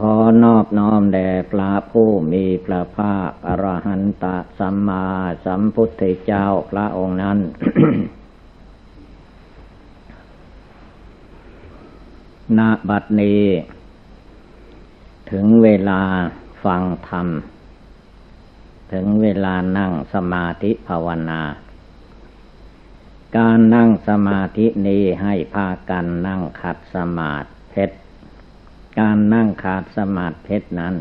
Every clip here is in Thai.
ขอนอบน้อมแด่พระผู้มีพระภาคอรหันตสัมมาสัมพุทธเจ้าพระองค์นั้น ณ บัดนี้ ถึงเวลาฟังธรรม ถึงเวลานั่งสมาธิภาวนา การนั่งสมาธินี้ให้พากันนั่งขัดสมาธิเพชร การนั่งขาดสมาธิเพชรนั้น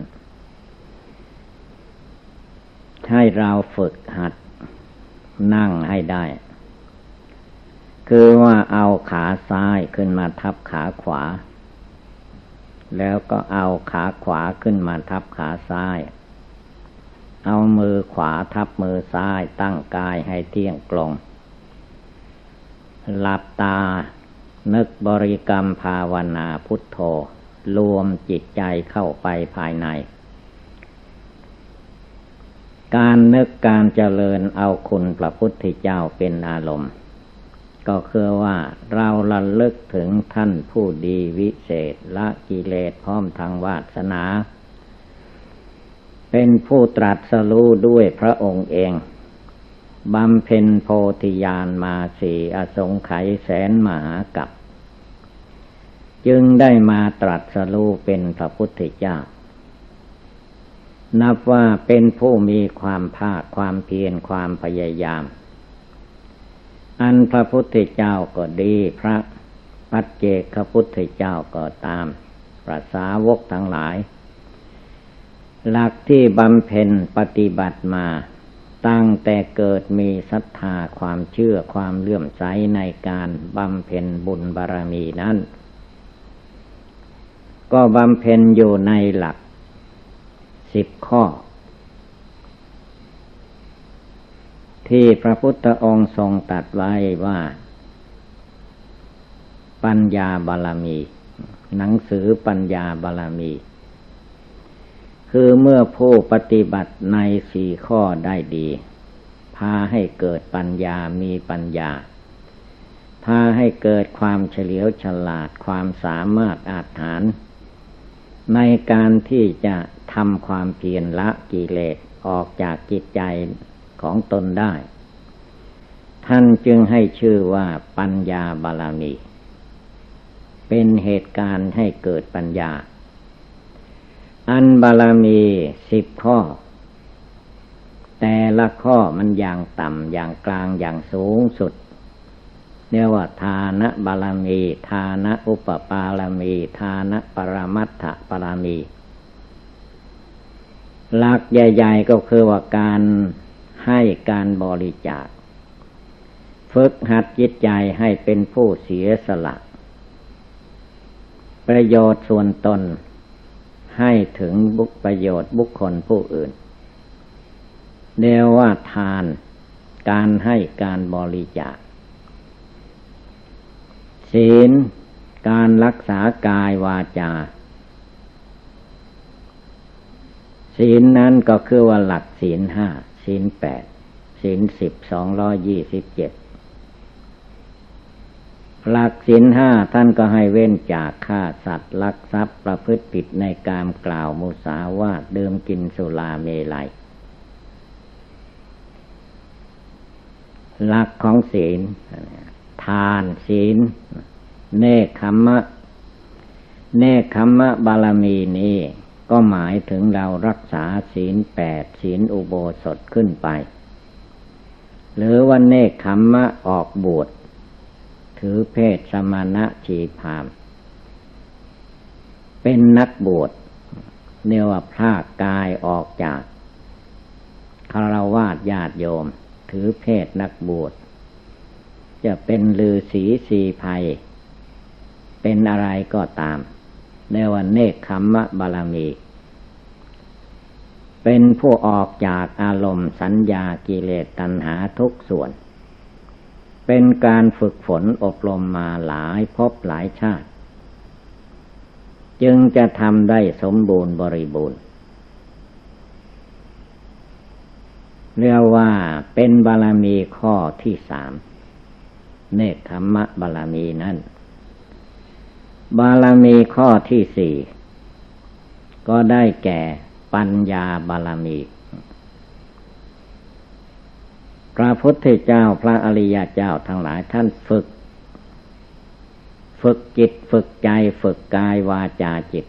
ให้เราฝึกหัดนั่งให้ได้ คือว่าเอาขาซ้ายขึ้นมาทับขาขวา แล้วก็เอาขาขวาขึ้นมาทับขาซ้าย เอามือขวาทับมือซ้ายตั้งกายให้เที่ยงตรงหลับตานึกบริกรรมภาวนาพุทโธ รวมจิตใจเข้าไปภายใน การนึกการเจริญเอาคุณพระพุทธเจ้าเป็นอารมณ์ ก็คือว่าเราระลึกถึงท่านผู้ดีวิเศษละกิเลสพร้อมทางวาสนา เป็นผู้ตรัสรู้ด้วยพระองค์เองบำเพ็ญโพธิญาณมาสี่อสงไขยแสนมหากับ จึงได้มาตรัสรู้เป็นพระพุทธเจ้า นับว่าเป็นผู้มีความภาคความเพียรความพยายาม อันพระพุทธเจ้าก็ดีพระปัจเจกพุทธเจ้าก็ตามพระสาวกทั้งหลาย หลักที่บำเพ็ญปฏิบัติมา ตั้งแต่เกิดมีศรัทธาความเชื่อความเลื่อมใสในการบำเพ็ญบุญบารมีนั้น ก็บำเพ็ญอยู่ในหลักสิบข้อ ที่พระพุทธองค์ทรงตัดไว้ว่า ปัญญาบาลมี หนังสือปัญญาบาลมี คือเมื่อผู้ปฏิบัติในสี่ข้อได้ดี พาให้เกิดปัญญามีปัญญาพาให้เกิดความเฉลียวฉลาดความสามารถอาจฐาน ในการที่จะทำความเพียรละกิเลสออกจากจิตใจของตนได้ ท่านจึงให้ชื่อว่าปัญญาบาลามี เป็นเหตุการณ์ให้เกิดปัญญา อันบาลามีสิบข้อ แต่ละข้อมันอย่างต่ำอย่างกลางอย่างสูงสุด เรียกว่าทานะบาลมีทานะอุปปาลมีทานะปรมัตถปรามีหลักใหญ่ ๆ ก็คือว่าการให้การบริจาค ฝึกหัดจิตใจให้เป็นผู้เสียสละ ประโยชน์ส่วนตน ให้ถึงบุคประโยชน์บุคคลผู้อื่นเรียกว่าทาน การให้การบริจาค ศีล การรักษากายวาจา ศีลนั้นก็คือว่าหลักศีลห้าศีลแปดศีลสิบสองร้อยี่สิบเจ็ดหลักศีลห้าท่านก็ให้เว้นจากฆ่าสัตว์ลักทรัพย์ประพฤติผิดในการกล่าวมุสาวาทดื่มกินสุราเมลัยหลักของศีล ทานศีล เนคขมมะเนคขมมะบาลมีนี้ก็หมายถึงเรารักษาศีลแปดศีลอุโบสถขึ้นไป หรือว่าเนคขมมะออกบวชถือเพศสมณะชีพาม เป็นนักบวชเนียว่าพรากกายออกจากคารวาสญาติโยม ถือเพศนักบวช จะเป็นลือสีสีภัย เป็นอะไรก็ตามในวันเนคขมมะบาลมี เป็นผู้ออกจากอารมณ์สัญญากิเลสตัณหาทุกส่วน เป็นการฝึกฝนอบรมมาหลายภพหลายชาติ จึงจะทำได้สมบูรณ์บริบูรณ์เรียกว่าเป็นบารมีข้อที่สาม เนคขมะบารมีนั่น บารมีข้อที่สี่ก็ได้แก่ปัญญาบารมี พระพุทธเจ้าพระอริยเจ้าทั้งหลายท่านฝึก ฝึกจิตฝึกใจฝึกกายวาจาจิต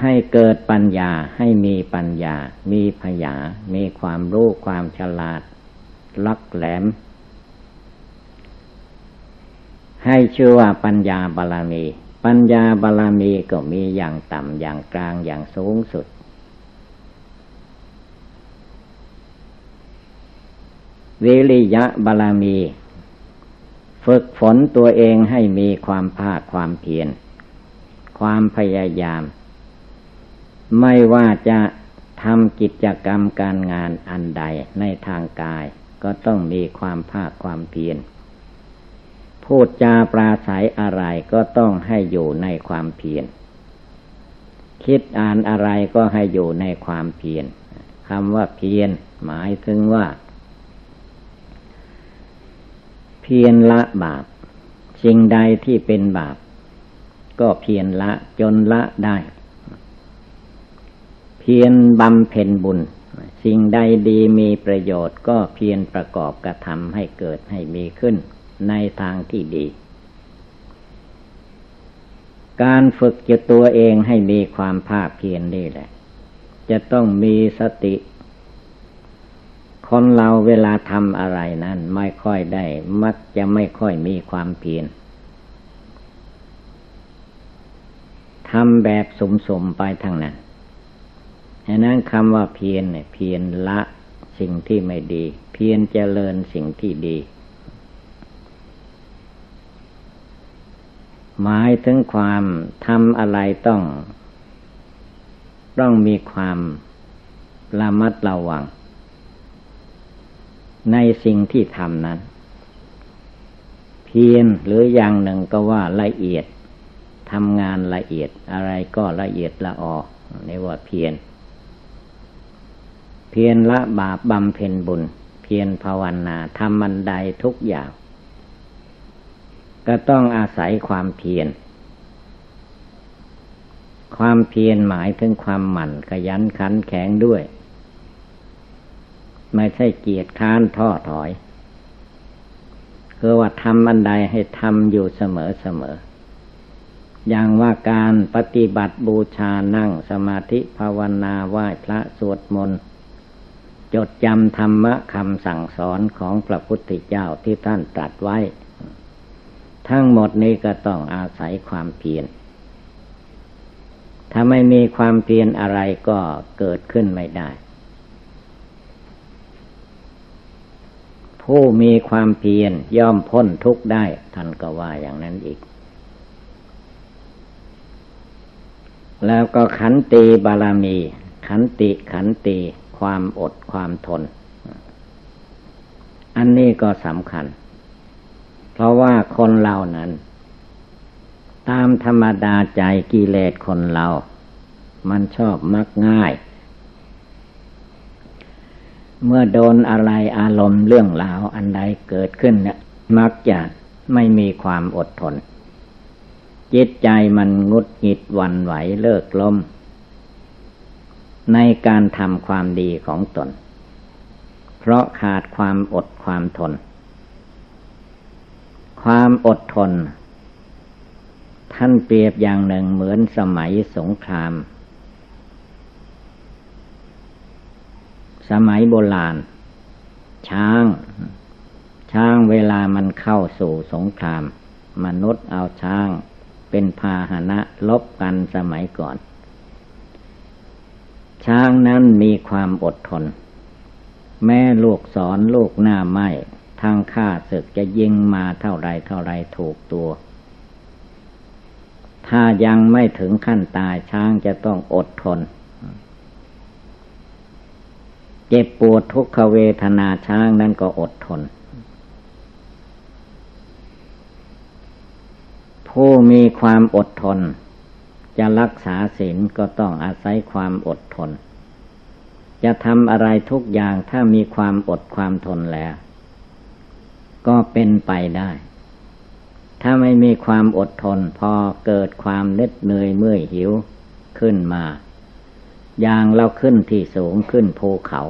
ให้เกิดปัญญาให้มีปัญญา มีพยา มีความรู้ความฉลาดลักแหลม ให้ชื่อว่าปัญญาบารมี ปัญญาบารมีก็มีอย่างต่ำอย่างกลางอย่างสูงสุด วิริยะบารมี ฝึกฝนตัวเองให้มีความภาคความเพียร ความพยายาม ไม่ว่าจะทำกิจกรรมการงานอันใดในทางกาย ก็ต้องมีความภาคความเพียร พูดจาปราศัยอะไรก็ต้องให้อยู่ในความเพียรคิดอ่านอะไรก็ให้อยู่ในความเพียรคำว่าเพียรหมายถึงว่า เพียรละบาปสิ่งใดที่เป็นบาป ก็เพียรละจนละได้ เพียรบำเพ็ญบุญ สิ่งใดดีมีประโยชน์ก็เพียรประกอบกระทำให้เกิดให้มีขึ้น ในทางที่ดี การฝึกจิตตัวเองให้มีความภาคเพียรนี่แหละ จะต้องมีสติ คนเราเวลาทำอะไรนั้นไม่ค่อยได้ มักจะไม่ค่อยมีความเพียรทำแบบสมๆไปทางนั้นฉะนั้นคำว่าเพียรเนี่ยเพียรละสิ่งที่ไม่ดี เพียรเจริญสิ่งที่ดี หมายถึงความทำอะไรต้อง ต้องมีความระมัดระวัง ในสิ่งที่ทำนั้น เพียรหรืออย่างหนึ่งก็ว่าละเอียดทำงานละเอียดอะไรก็ละเอียดละออนี่ว่าเพียรเพียรละบาปบำเพ็ญบุญ เพียรภาวนาทำมันใดทุกอย่าง ก็ต้องอาศัยความเพียร ความเพียรหมายถึงความหมั่นขยันขันแข็งด้วย ไม่ใช่เกียจค้านท้อถอย คือว่าทำอันใดให้ทำอยู่เสมอเสมอ อย่างว่าการปฏิบัติบูชานั่งสมาธิภาวนาไหว้พระสวดมนต์จดจำธรรมะคำสั่งสอนของพระพุทธเจ้าที่ท่านตรัสไว้ ทั้งหมดนี้ก็ต้องอาศัยความเพียร ถ้าไม่มีความเพียรอะไรก็เกิดขึ้นไม่ได้ ผู้มีความเพียรย่อมพ้นทุกข์ได้ ท่านก็ว่าอย่างนั้นอีก แล้วก็ขันติบารมี ขันติขันติความอดความทน อันนี้ก็สำคัญ ราะว่าคนเรานั้น ตามธรรมดาใจกิเลสคนเรา มันชอบมักง่าย เมื่อโดนอะไรอารมณ์เรื่องราวอันใดเกิดขึ้นเนี่ยมักจะไม่มีความอดทน จิตใจมันงุดหงิดวันไหวเลิกลมในการทำความดีของตน เพราะขาดความอดความทน ความอดทน ท่านเปรียบอย่างหนึ่งเหมือนสมัยสงคราม สมัยโบราณ ช้าง ช้างเวลามันเข้าสู่สงคราม มนุษย์เอาช้างเป็นพาหนะลบกันสมัยก่อน ช้างนั้นมีความอดทน แม่ลูกสอนลูกหน้าไม้ ทางข้าศึกจะยิงมาเท่าไรเท่าไรถูกตัว ถ้ายังไม่ถึงขั้นตายช้างจะต้องอดทน เจ็บปวดทุกขเวทนาช้างนั่นก็อดทน ผู้มีความอดทน จะรักษาศีลก็ต้องอาศัยความอดทน จะทำอะไรทุกอย่างถ้ามีความอดความทนแล้ว ก็เป็นไปได้ ถ้าไม่มีความอดทนพอเกิดความเน็ดเหนื่อยเมื่อยหิวขึ้นมา อย่างเราขึ้นที่สูงขึ้นภูเขา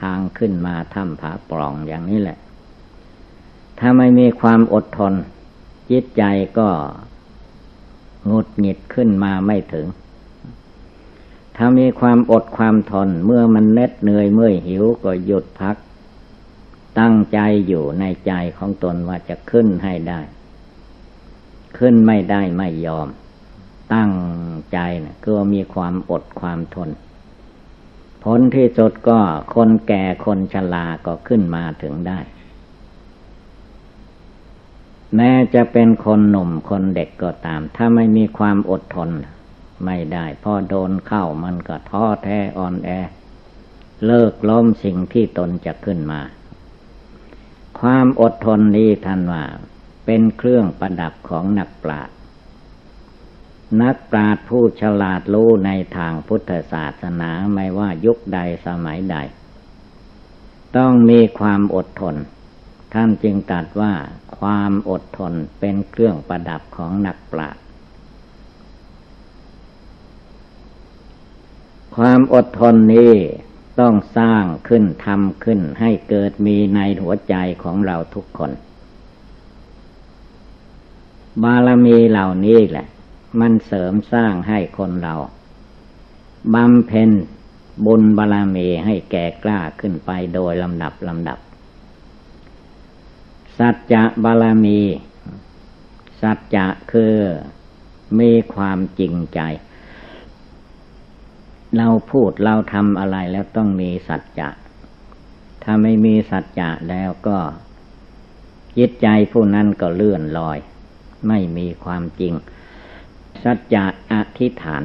ทางขึ้นมาถ้ำผาปล่องอย่างนี้แหละ ถ้าไม่มีความอดทน จิตใจก็งุดหงิดขึ้นมาไม่ถึง ถ้ามีความอดความทนเมื่อมันเน็ดเหนื่อยเมื่อยหิวก็หยุดพัก ตั้งใจอยู่ในใจของตนว่าจะขึ้นให้ได้ ขึ้นไม่ได้ไม่ยอม ตั้งใจนะก็มีความอดความทน ผลที่สุดก็คนแก่คนชราก็ขึ้นมาถึงได้ แม้จะเป็นคนหนุ่มคนเด็กก็ตาม ถ้าไม่มีความอดทน ไม่ได้พอโดนเข้ามันก็ท้อแท้อ่อนแอ เลิกล้มสิ่งที่ตนจะขึ้นมา ความอดทนนี้ท่านว่า เป็นเครื่องประดับของนักปราชญ์นักปราชญ์ผู้ฉลาดรู้ในทางพุทธศาสนาไม่ว่ายุคใดสมัยใด ต้องมีความอดทน ท่านจึงตรัสว่าความอดทนเป็นเครื่องประดับของนักปราชญ์ความอดทนนี้ ต้องสร้างขึ้นทำขึ้นให้เกิดมีในหัวใจของเราทุกคน บารมีเหล่านี้แหละ มันเสริมสร้างให้คนเราบำเพ็ญบุญบารมีให้แก่กล้าขึ้นไปโดยลำดับลำดับ สัจจะบารมี สัจจะคือมีความจริงใจ เราพูดเราทำอะไรแล้วต้องมีสัจจะถ้าไม่มีสัจจะแล้วก็จิตใจผู้นั้นก็เลื่อนลอย ไม่มีความจริง สัจจะอธิษฐาน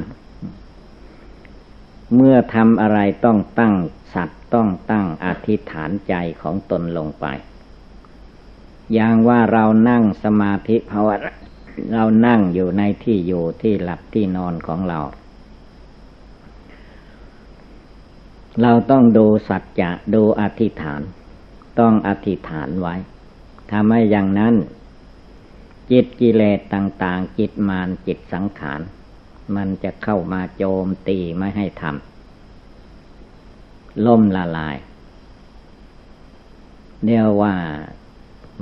เมื่อทำอะไรต้องตั้งสัตว์ต้องตั้งอธิษฐานใจของตนลงไป อย่างว่าเรานั่งสมาธิภาวนาเรานั่งอยู่ในที่อยู่ที่หลับที่นอนของเรา เราต้องดูสัจจะดูอธิษฐาน ต้องอธิษฐานไว้ถ้าไม่อย่างนั้น จิตกิเลสต่าง ๆ จิตมารจิตสังขาร มันจะเข้ามาโจมตีไม่ให้ทำล่มละลายเรียกว่า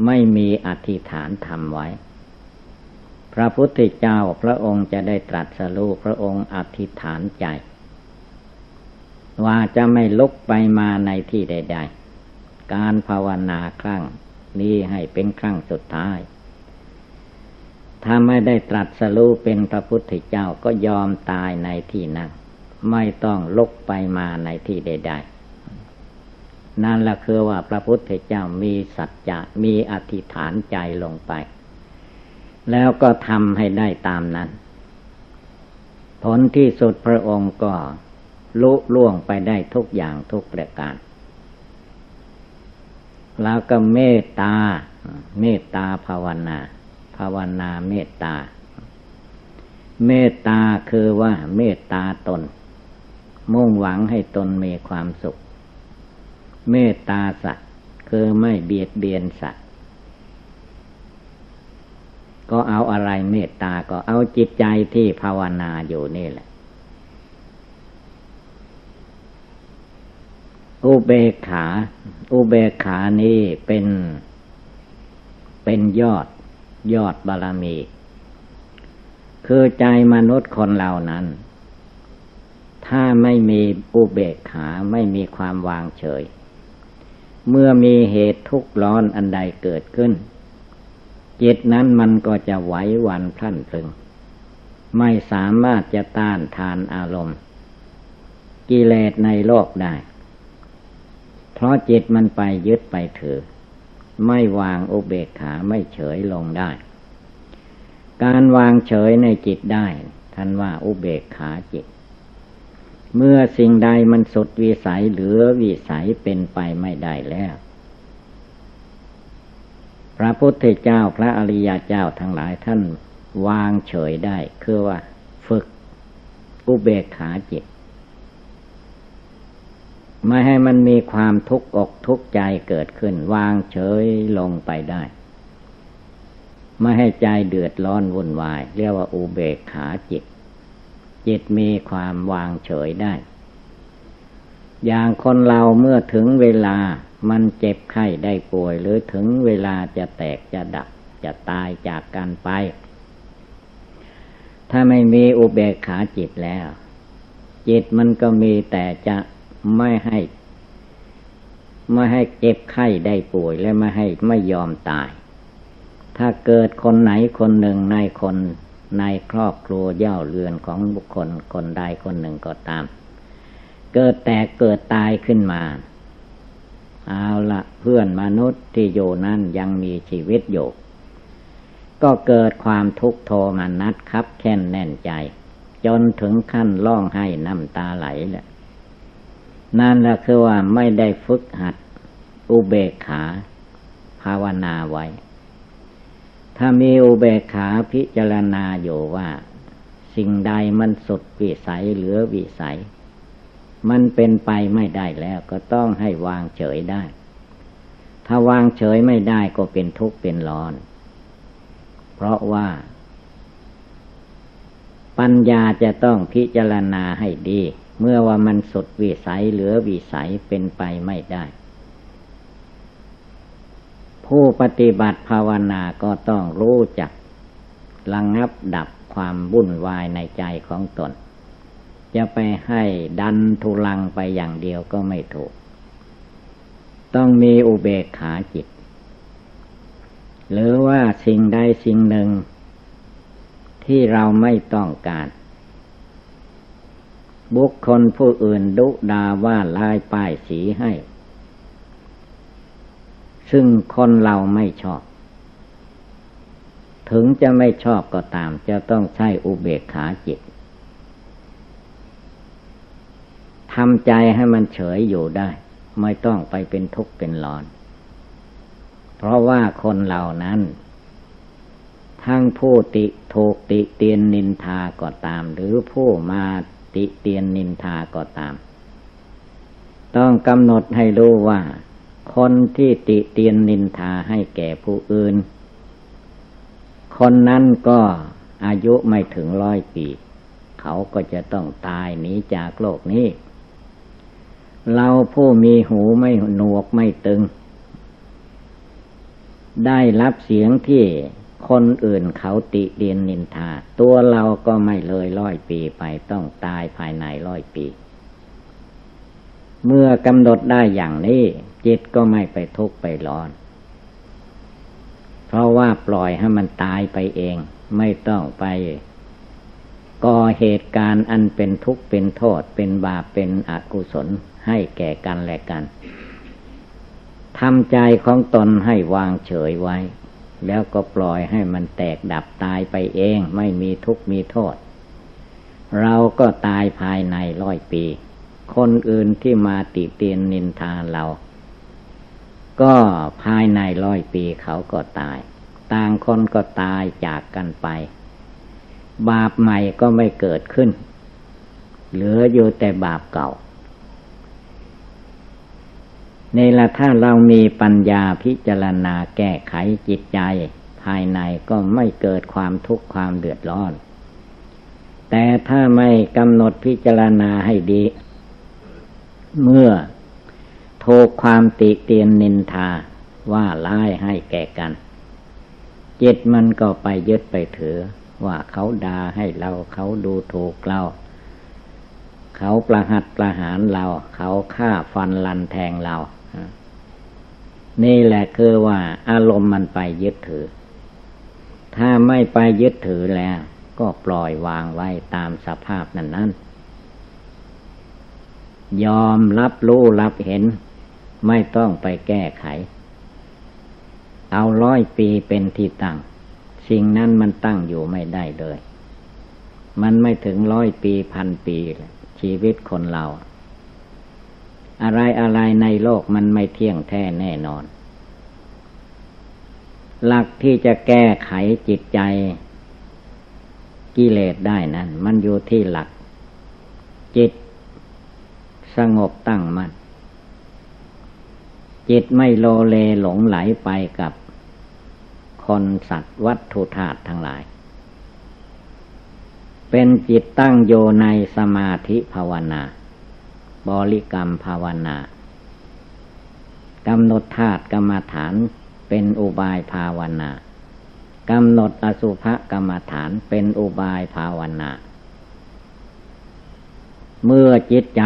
ไม่มีอธิษฐานทำไว้ พระพุทธเจ้าพระองค์จะได้ตรัสรู้พระองค์อธิษฐานใจ ว่าจะไม่ลุกไปมาในที่ใด ๆ การภาวนาครั้งนี้ให้เป็นครั้งสุดท้าย ถ้าไม่ได้ตรัสรู้เป็นพระพุทธเจ้าก็ยอมตายในที่นั้น ไม่ต้องลุกไปมาในที่ใด ๆ นั่นแหละคือว่าพระพุทธเจ้ามีสัจจะมีอธิษฐานใจลงไป แล้วก็ทำให้ได้ตามนั้น ผลที่สุดพระองค์ก็ ลุล่วงไปได้ทุกอย่างทุกประการ แล้วก็เมตตา เมตตาภาวนา ภาวนาเมตตา เมตตาคือว่าเมตตาตน มุ่งหวังให้ตนมีความสุข เมตตาสัตว์คือไม่เบียดเบียนสัตว์ก็เอาอะไรเมตตาก็เอาจิตใจที่ภาวนาอยู่นี่แหละ อุเบกขา อุเบกขานี้เป็น เป็นยอด ยอดบารมี คือใจมนุษย์คนเหล่านั้น ถ้าไม่มีอุเบกขาไม่มีความวางเฉย เมื่อมีเหตุทุกข์ร้อนอันใดเกิดขึ้น จิตนั้นมันก็จะไหววันพลั่นพลึง ไม่สามารถจะต้านทานอารมณ์ กิเลสในโลกได้ เพราะจิตมันไปยึดไปถือ ไม่วางอุเบกขาไม่เฉยลงได้ การวางเฉยในจิตได้ท่านว่าอุเบกขาจิต เมื่อสิ่งใดมันสุดวิสัยเหลือวิสัยเป็นไปไม่ได้แล้ว พระพุทธเจ้าพระอริยเจ้าทั้งหลายท่านวางเฉยได้ คือว่า ฝึกอุเบกขาจิต ไม่ให้มันมีความทุกข์อกทุกข์ใจเกิดขึ้น วางเฉยลงไปได้ ไม่ให้ใจเดือดร้อนวุ่นวาย เรียกว่าอุเบกขาจิต จิตมีความวางเฉยได้ อย่างคนเราเมื่อถึงเวลามันเจ็บไข้ได้ป่วย หรือถึงเวลาจะแตกจะดับ จะตายจากกันไป ถ้าไม่มีอุเบกขาจิตแล้ว จิตมันก็มีแต่จะ ไม่ให้ ไม่ให้เจ็บไข้ได้ป่วยและไม่ให้ไม่ยอมตาย ถ้าเกิดคนไหนคนหนึ่งในคนในครอบครัวเย่าเรือนของบุคคลคนใดคนหนึ่งก็ตาม เกิดแตกเกิดตายขึ้นมา เอาละเพื่อนมนุษย์ที่อยู่นั้นยังมีชีวิตอยู่ ก็เกิดความทุกข์โทมนัสครับแค้นแน่นใจ จนถึงขั้นร้องไห้น้ำตาไหลแหละ นั่นแหละคือว่าไม่ได้ฝึกหัดอุเบกขา ภาวนาไว้ ถ้ามีอุเบกขาพิจารณาอยู่ว่า สิ่งใดมันสุดวิสัยเหลือวิสัย มันเป็นไปไม่ได้แล้วก็ต้องให้วางเฉยได้ ถ้าวางเฉยไม่ได้ก็เป็นทุกข์เป็นร้อน เพราะว่า ปัญญาจะต้องพิจารณาให้ดี เมื่อว่ามันสุดวิสัยเหลือวิสัยเป็นไปไม่ได้ ผู้ปฏิบัติภาวนาก็ต้องรู้จักระงงับดับความวุ่นวายในใจของตน จะไปให้ดันทุลังไปอย่างเดียวก็ไม่ถูก ต้องมีอุเบกขาจิต หรือว่าสิ่งใดสิ่งหนึ่ง ที่เราไม่ต้องการ บุคคลผู้อื่นดุดาว่าลายป้ายสีให้ ซึ่งคนเราไม่ชอบ ถึงจะไม่ชอบก็ตาม จะต้องใช้อุเบกขาจิตทำใจให้มันเฉยอยู่ได้ ไม่ต้องไปเป็นทุกข์เป็นร้อน เพราะว่าคนเหล่านั้น ทั้งผู้ติถูกติเตียนนินทาก็ตาม หรือผู้มา ติเตียนนินทาก็ตาม ต้องกำหนดให้รู้ว่า คนที่ติเตียนนินทาให้แก่ผู้อื่น คนนั้นก็อายุไม่ถึงร้อยปี เขาก็จะต้องตายหนีจากโลกนี้ เราผู้มีหูไม่หนวกไม่ตึง ได้รับเสียงที่ คนอื่นเขาติเดียนนินทา ตัวเราก็ไม่เลยร้อยปีไปต้องตายภายในร้อยปี เมื่อกำหนดได้อย่างนี้ จิตก็ไม่ไปทุกข์ไปร้อน เพราะว่าปล่อยให้มันตายไปเอง ไม่ต้องไปก่อเหตุการณ์อันเป็นทุกข์เป็นโทษ เป็นบาปเป็นอกุศลให้แก่กันและกันทำใจของตนให้วางเฉยไว้ แล้วก็ปล่อยให้มันแตกดับตายไปเองไม่มีทุกข์มีโทษ เราก็ตายภายในร้อยปี คนอื่นที่มาติเตียนนินทาเรา ก็ภายในร้อยปีเขาก็ตาย ต่างคนก็ตายจากกันไป บาปใหม่ก็ไม่เกิดขึ้น เหลืออยู่แต่บาปเก่า นละถ้าเรามีปัญญาพิจารณาแก้ไขจิตใจ ภายในก็ไม่เกิดความทุกข์ความเดือดร้อน แต่ถ้าไม่กำหนดพิจารณาให้ดี เมื่อโทกความติเตียนนินทาว่าร้ายให้แก่กัน จิตมันก็ไปยึดไปถือ ว่าเขาด่าให้เราเขาดูถูกเราเขาประหัตประหารเรา เขาฆ่าฟันลันแทงเรา นี่แหละคือว่า อารมณ์มันไปยึดถือ ถ้าไม่ไปยึดถือแล้ว ก็ปล่อยวางไว้ตามสภาพนั้นนั้นยอมรับรู้รับเห็น ไม่ต้องไปแก้ไข เอาร้อยปีเป็นที่ตั้ง สิ่งนั้นมันตั้งอยู่ไม่ได้เลย มันไม่ถึงร้อยปีพันปีชชีวิตคนเรา อะไรอะไรในโลกมันไม่เที่ยงแท้แน่นอน หลักที่จะแก้ไขจิตใจกิเลสได้นั้น มันอยู่ที่หลัก จิตสงบตั้งมัน่นจิตไม่โลเลหลงไหลไปกับคนสัตว์วัตถุธาตุทั้งหลาย เป็นจิตตั้งโยในสมาธิภาวนา บริกรรมภาวนากำหนดธาตุกรรมฐานเป็นอุบายภาวนากำหนดอสุภกรรมฐานเป็นอุบายภาวนาเมื่อจิตใจ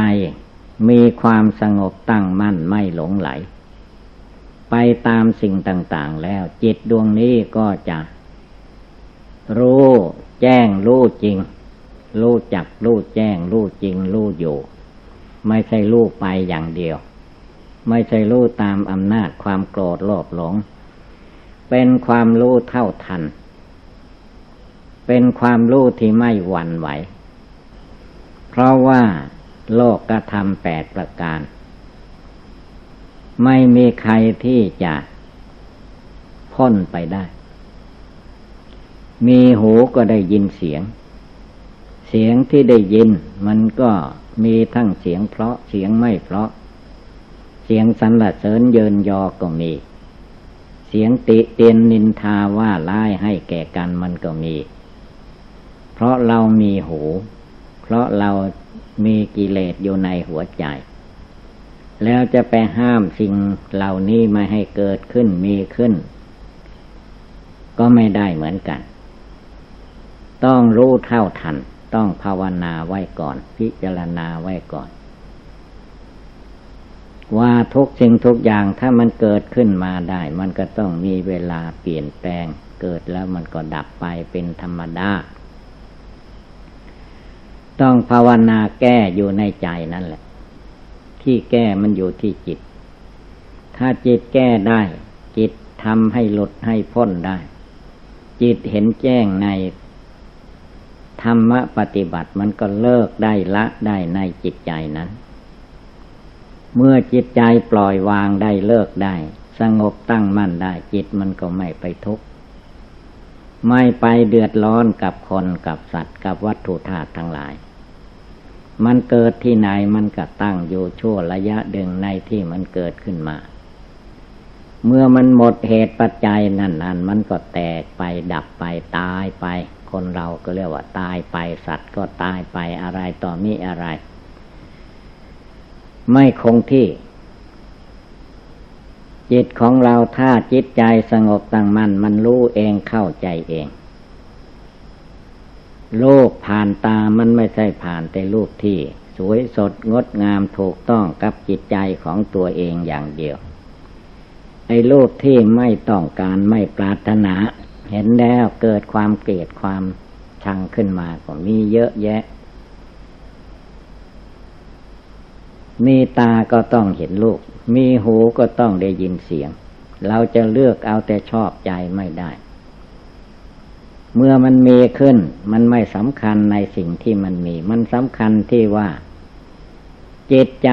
มีความสงบตั้งมั่นไม่หลงไหล ไปตามสิ่งต่าง ๆ แล้วจิตดวงนี้ก็จะ รู้แจ้งรู้จริง รู้จักรู้แจ้งรู้จริงรู้อยู่ ไม่ใช่รู้ไปอย่างเดียว ไม่ใช่รู้ตามอำนาจความโกรธโลภหลง เป็นความรู้เท่าทัน เป็นความรู้ที่ไม่หวั่นไหว เพราะว่าโลกกระทำแปดประการ ไม่มีใครที่จะพ้นไปได้ มีหูก็ได้ยินเสียง สียงที่ได้ยิน มันก็มีทั้งเสียงเพราะเสียงไม่เพราะ เสียงสรรเสริญเยินยอก็มี เสียงติเตียนนินทาว่าร้ายให้แก่กันมันก็มี เพราะเรามีหู เพราะเรามีกิเลสอยู่ในหัวใจ แล้วจะไปห้ามสิ่งเหล่านี้ไม่ให้เกิดขึ้นมีขึ้น ก็ไม่ได้เหมือนกัน ต้องรู้เท่าทัน ต้องภาวนาไว้ก่อน พิจารณาไว้ก่อน ว่าทุกสิ่งทุกอย่างถ้ามันเกิดขึ้นมาได้ มันก็ต้องมีเวลาเปลี่ยนแปลง เกิดแล้วมันก็ดับไปเป็นธรรมดาต้องภาวนาแก้อยู่ในใจนั่นแหละ ที่แก้มันอยู่ที่จิต ถ้าจิตแก้ได้ จิตทำให้หลุดให้พ้นได้ จิตเห็นแจ้งใน ธรรมปฏิบัติมันก็เลิกได้ละได้ในจิตใจนั้น เมื่อจิตใจปล่อยวางได้เลิกได้ สงบตั้งมั่นได้จิตมันก็ไม่ไปทุกข์ไม่ไปเดือดร้อนกับคนกับสัตว์กับวัตถุธาตุทั้งหลาย มันเกิดที่ไหนมันก็ตั้งอยู่ชั่วระยะดึงในที่มันเกิดขึ้นมา เมื่อมันหมดเหตุปัจจัยนั่นนั้นมันก็แตกไปดับไปตายไป คนเราก็เรียกว่าตายไปสัตว์ก็ตายไปอะไรต่อมีอะไร ไม่คงที่ จิตของเราถ้าจิตใจสงบตั้งมัน่นมันรู้เองเข้าใจเอง โลกผ่านตามันไม่ใช่ผ่านแต่รูปที่ สวยสดงดงามถูกต้องกับจิตใจของตัวเองอย่างเดียวไอ้รูปที่ไม่ต้องการไม่ปรารถนา เห็นแล้วเกิดความเกลียดความชังขึ้นมาก็มีเยอะแยะ มีตาก็ต้องเห็นรูปมีหูก็ต้องได้ยินเสียง เราจะเลือกเอาแต่ชอบใจไม่ได้ เมื่อมันมีขึ้น มันไม่สำคัญในสิ่งที่มันมี มันสำคัญที่ว่า จิตใจ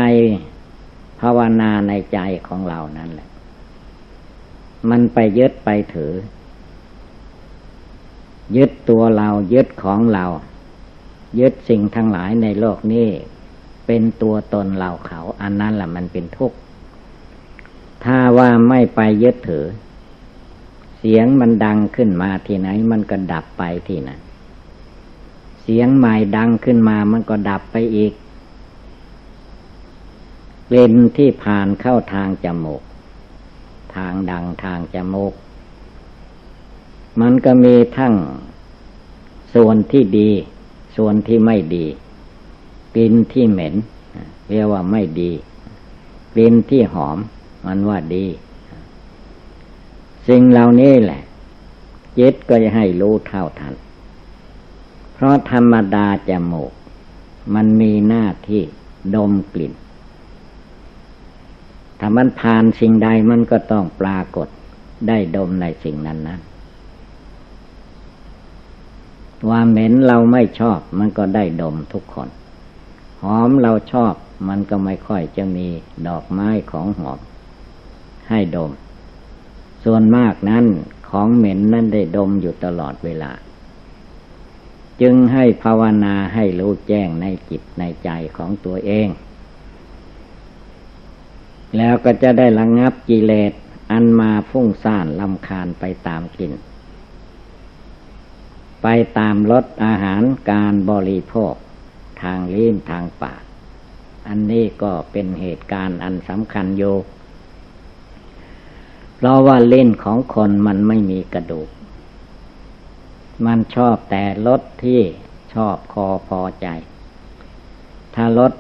ภาวนาในใจของเรานั่นแหละ มันไปยึดไปถือ ยึดตัวเรายึดของเรา ยึดสิ่งทั้งหลายในโลกนี้ เป็นตัวตนเราเขา อันนั้นแหละมันเป็นทุกข์ถ้าว่าไม่ไปยึดถือ เสียงมันดังขึ้นมาที่ไหน มันก็ดับไปที่นั้นเสียงใหม่ดังขึ้นมามันก็ดับไปอีกเลนที่ผ่านเข้าทางจมูก ทางดังทางจมูก มันก็มีทั้งส่วนที่ดี ส่วนที่ไม่ดีกลิ่นที่เหม็นเรียกว่าไม่ดีกลิ่นที่หอม มันว่าดี สิ่งเหล่านี้แหละจิตก็จะให้รู้เท่าทัน เพราะธรรมดาจมูก มันมีหน้าที่ดมกลิ่น ถ้ามันผ่านสิ่งใดมันก็ต้องปรากฏได้ดมในสิ่งนั้นนะว่าเหม็นเราไม่ชอบ มันก็ได้ดมทุกคน หอมเราชอบ มันก็ไม่ค่อยจะมีดอกไม้ของหอม ให้ดม ส่วนมากนั้นของเหม็นนั้นได้ดมอยู่ตลอดเวลา จึงให้ภาวนาให้รู้แจ้งในจิตในใจของตัวเอง แล้วก็จะได้ระงงับกิเลสอันมาฟุ้งซ่านลำคาญไปตามกิน ไปตามรสอาหารการบริโภค ทางลิ้นทางปาก อันนี้ก็เป็นเหตุการณ์อันสำคัญโยเพราะว่าเล่นของคนมันไม่มีกระดูก มันชอบแต่รสที่ชอบคอพอใจ ถ้ารส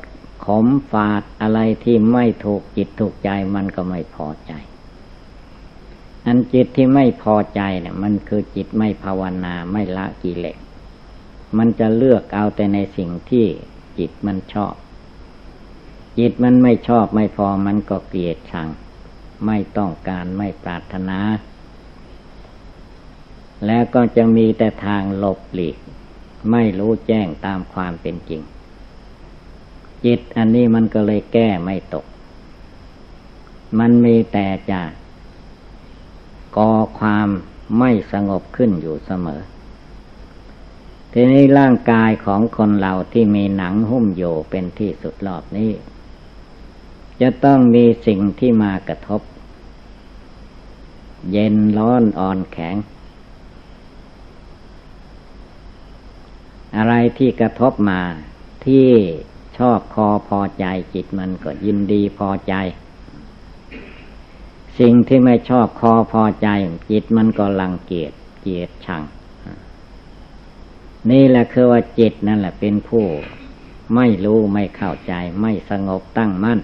ขมฝาดอะไรที่ไม่ถูกจิตถูกใจมันก็ไม่พอใจ อันจิตที่ไม่พอใจเนี่ยมันคือจิตไม่ภาวนาไม่ละกิเลสมันจะเลือกเอาแต่ในสิ่งที่จิตมันชอบ จิตมันไม่ชอบไม่พอมันก็เกลียดชัง ไม่ต้องการไม่ปรารถนา แล้วก็จะมีแต่ทางหลบหลีก ไม่รู้แจ้งตามความเป็นจริง จิตอันนี้มันก็เลยแก้ไม่ตก มันมีแต่จะ ก่อความไม่สงบขึ้นอยู่เสมอ ทีนี้ร่างกายของคนเราที่มีหนังหุ้มโยเป็นที่สุดรอบนี้ จะต้องมีสิ่งที่มากระทบ เย็นร้อนอ่อนแข็ง อะไรที่กระทบมาที่ชอบคอพอใจจิตมันก็ยินดีพอใจ สิ่งที่ไม่ชอบคอพอใจ จิตมันก็ลังเกียจเกียดชัง นี่แหละคือว่าจิตนั่นแหละเป็นผู้ไม่รู้ไม่เข้าใจ ไม่สงบตั้งมั่น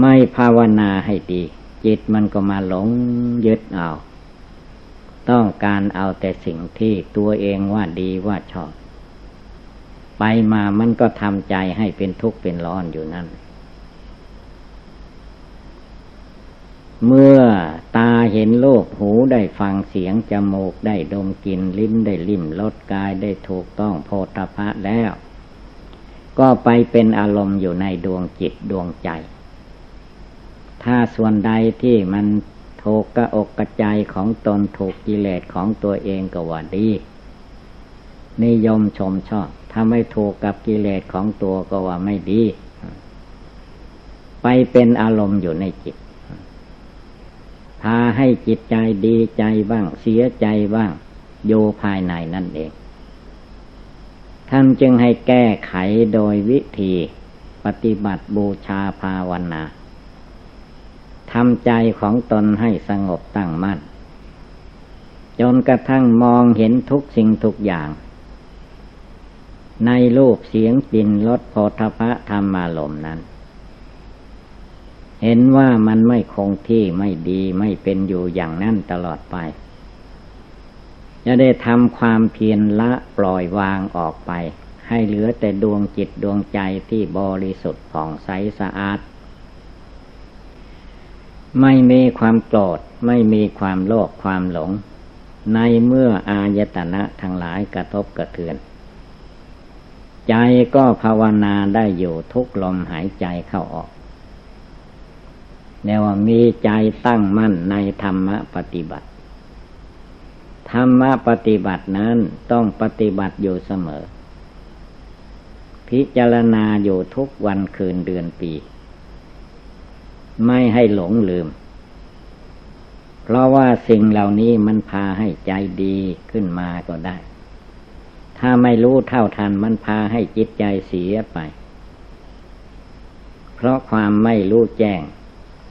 ไม่ภาวนาให้ดี จิตมันก็มาหลงยึดเอา ต้องการเอาแต่สิ่งที่ตัวเองว่าดีว่าชอบ ไปมามันก็ทำใจให้เป็นทุกข์เป็นร้อนอยู่นั่น เมื่อตาเห็นโลกหูได้ฟังเสียงจมูกได้ดมกลิ่นลิ้นได้ลิ่มรสกายได้ถูกต้องโพธพะแล้ว ก็ไปเป็นอารมณ์อยู่ในดวงจิตดวงใจ ถ้าส่วนใดที่มันถูกกระอกกระใจของตนถูกกิเลสของตัวเองก็ว่าดี นิยมชมชอบ ถ้าไม่ถูกกับกิเลสของตัวก็ว่าไม่ดี ไปเป็นอารมณ์อยู่ในจิต พาให้จิตใจดีใจบ้าง เสียใจบ้างโยภายในนั่นเอง ท่านจึงให้แก้ไขโดยวิธีปฏิบัติบูชาภาวนาทำใจของตนให้สงบตั้งมั่น จนกระทั่งมองเห็นทุกสิ่งทุกอย่าง ในรูปเสียงกลิ่นรสโพธพะธรรมารมนั้น เห็นว่ามันไม่คงที่ไม่ดีไม่เป็นอยู่อย่างนั้นตลอดไป จะได้ทำความเพียรละปล่อยวางออกไป ให้เหลือแต่ดวงจิตดวงใจที่บริสุทธิ์ผ่องใสสะอาด ไม่มีความโกรธไม่มีความโลภความหลง ในเมื่ออายตนะทั้งหลายกระทบกระเทือน ใจก็ภาวนาได้อยู่ทุกลมหายใจเข้าออก แนวว่ามีใจตั้งมั่นในธรรมปฏิบัติ ธรรมปฏิบัตินั้นต้องปฏิบัติอยู่เสมอ พิจารณาอยู่ทุกวันคืนเดือนปี ไม่ให้หลงลืม เพราะว่าสิ่งเหล่านี้มันพาให้ใจดีขึ้นมาก็ได้ ถ้าไม่รู้เท่าทันมันพาให้จิตใจเสียไป เพราะความไม่รู้แจ้ง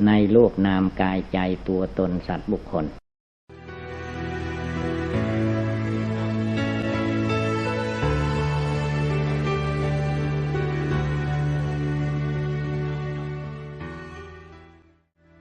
ในโลกนามกายใจตัวตนสัตว์บุคคล